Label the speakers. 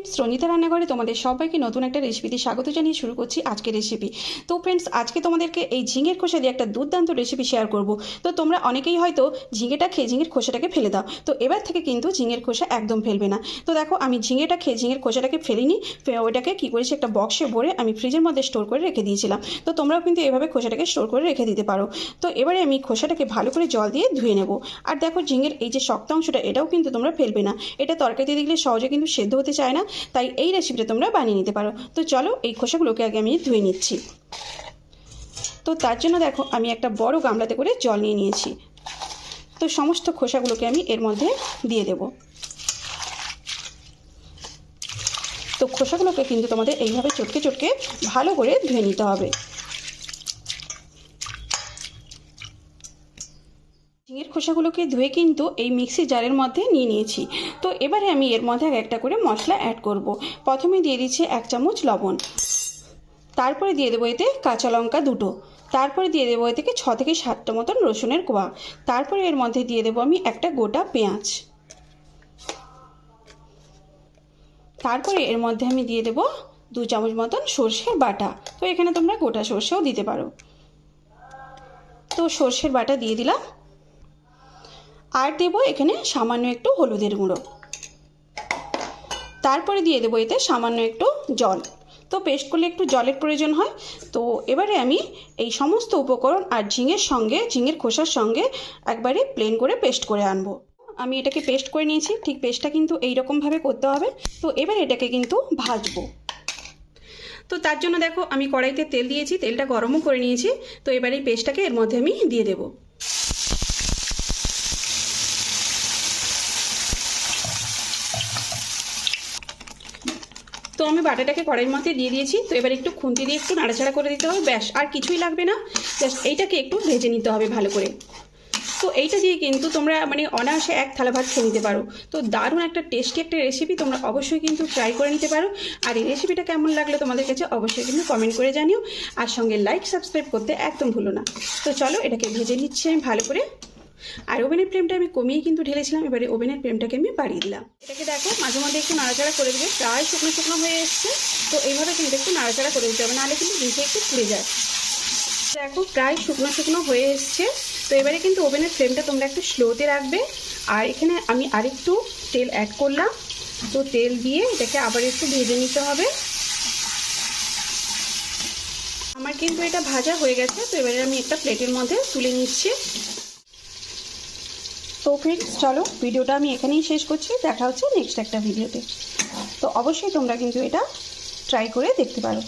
Speaker 1: Friends Ranjita রান্নাঘরে তোমাদের সবাইকে নতুন একটা রেসিপিতে স্বাগত জানিয়ে শুরু করছি আজকের রেসিপি তো ফ্রেন্ডস আজকে তোমাদেরকে এই ঝিঙের খোসা দিয়ে একটা দুর্দান্ত রেসিপি শেয়ার করব। তো তোমরা অনেকেই হয়তো ঝিঙেটা খেয়ে ঝিঙের খোসাটাকে ফেলে দাও। তো এবার থেকে কিন্তু ঝিঙের খোসা একদম ফেলবে না। তো দেখো, আমি ঝিঙেটা খেয়ে ঝিঙের খোসাটাকে ফেলিনি। ওইটাকে কী করেছি, একটা বক্সে ভরে আমি ফ্রিজের মধ্যে স্টোর করে রেখে দিয়েছিলাম। তো তোমরাও কিন্তু এভাবে খোসাটাকে স্টোর করে রেখে দিতে পারো। তো এবারে আমি খোসাটাকে ভালো করে জল দিয়ে ধুয়ে নেব। আর দেখো, ঝিঙের এই যে শক্ত অংশটা, এটাও কিন্তু তোমরা ফেলবে না। এটা তরকারিতে দিলে সহজে কিন্তু সেদ্ধ হতে চায় না। তাই এই রেসিপিটা তোমরা বানিয়ে নিতে পারো। তো চলো এই খোসাগুলোকে আগে আমি ধুয়ে নিচ্ছি। তো তার জন্য দেখো, আমি একটা বড় গামলাতে করে জল নিয়ে নিয়েছি। তো সমস্ত খোসাগুলোকে আমি এর মধ্যে দিয়ে দেব। তো খোসাগুলোকে কিন্তু তোমাদের এইভাবে চটকে চটকে ভালো করে ধুয়ে নিতে হবে। ঝিঙের খোসাগুলোকে ধুয়ে কিন্তু এই মিক্সি জারের মধ্যে নিয়ে নিয়েছি। তো এবারে আমি এর মধ্যে এক একটা করে মশলা অ্যাড করব। প্রথমে দিয়ে দিচ্ছি এক চামচ লবণ। তারপরে দিয়ে দেবো এতে কাঁচা লঙ্কা দুটো। তারপরে দিয়ে দেবো এ থেকে ছ থেকে সাতটা মতন রসুনের কোয়া। তারপরে এর মধ্যে দিয়ে দেবো আমি একটা গোটা পেঁয়াজ। তারপরে এর মধ্যে আমি দিয়ে দেবো দু চামচ মতন সর্ষের বাটা। তো এখানে তোমরা গোটা সর্ষেও দিতে পারো। তো সর্ষের বাটা দিয়ে দিলাম। আর দেবো এখানে সামান্য একটু হলুদের গুঁড়ো। তারপরে দিয়ে দেবো এতে সামান্য একটু জল। তো পেস্ট করলে একটু জলের প্রয়োজন হয়। তো এবারে আমি এই সমস্ত উপকরণ আর ঝিঙের সঙ্গে, ঝিঙের খোসার সঙ্গে একবারে প্লেন করে পেস্ট করে আনব। আমি এটাকে পেস্ট করে নিয়েছি, ঠিক পেস্টটা কিন্তু এই রকমভাবে করতে হবে। তো এবার এটাকে কিন্তু ভাজবো। তো তার জন্য দেখো আমি কড়াইতে তেল দিয়েছি, তেলটা গরমও করে নিয়েছি। তো এবার এই পেস্টটাকে এর মধ্যে আমি দিয়ে দেবো। তো আমি বাটাটাকে কড়াইয়ের মধ্যে দিয়ে দিয়েছি। তো এবার একটু খুন্তি দিয়ে একটু নাড়াচাড়া করে দিতে হবে। ব্যাস, আর কিছুই লাগবে না। জাস্ট এইটাকে একটু ভেজে নিতে হবে ভালো করে। তো এইটা দিয়ে কিন্তু তোমরা মানে অনায়াসে এক থালা ভাত খেয়ে নিতে পারো। তো দারুণ একটা টেস্টি একটা রেসিপি তোমরা অবশ্যই কিন্তু ট্রাই করে নিতে পারো। আর এই রেসিপিটা কেমন লাগল তোমাদের কাছে অবশ্যই কিন্তু কমেন্ট করে জানিও। আর সঙ্গে লাইক সাবস্ক্রাইব করতে একদম ভুলো না। তো চলো এটাকে ভেজে নিচ্ছি আমি ভালো করে। আর ওভেনের ফ্লেমটা আমি কমিয়ে কিন্তু ঢেলেছিলাম, এবারে ওভেনের ফ্লেমটাকে আমি বাড়িয়ে দিলাম। এটাকে দেখো, মাঝে মাঝে একটু নাড়াচাড়া করে দেবে, প্রায় শুকনো শুকনো হয়ে এসছে, তো এইভাবে কিন্তু একটু নাড়াচাড়া করে দিতে হবে, নাহলে কিন্তু নিচে একটু পুড়ে যায়। দেখো, প্রায় শুকনো শুকনো হয়ে এসছে, তো এবারে কিন্তু ওভেনের ফ্লেমটা তোমরা একটু স্লোতে রাখবে, আর এখানে আমি আরেকটু তেল অ্যাড করলাম, তো তেল দিয়ে এটাকে আবার একটু ভেজে নিতে হবে। আমার কিন্তু এটা ভাজা হয়ে গেছে, তো এবারে আমি একটা প্লেটের মধ্যে তুলে নিচ্ছি। তো ফ্রেন্ডস চলো, ভিডিওটা আমি এখানেই শেষ করছি। দেখা হচ্ছে নেক্সট একটা ভিডিওতে। তো অবশ্যই তোমরা কিন্তু এটা ট্রাই করে দেখতে পারো।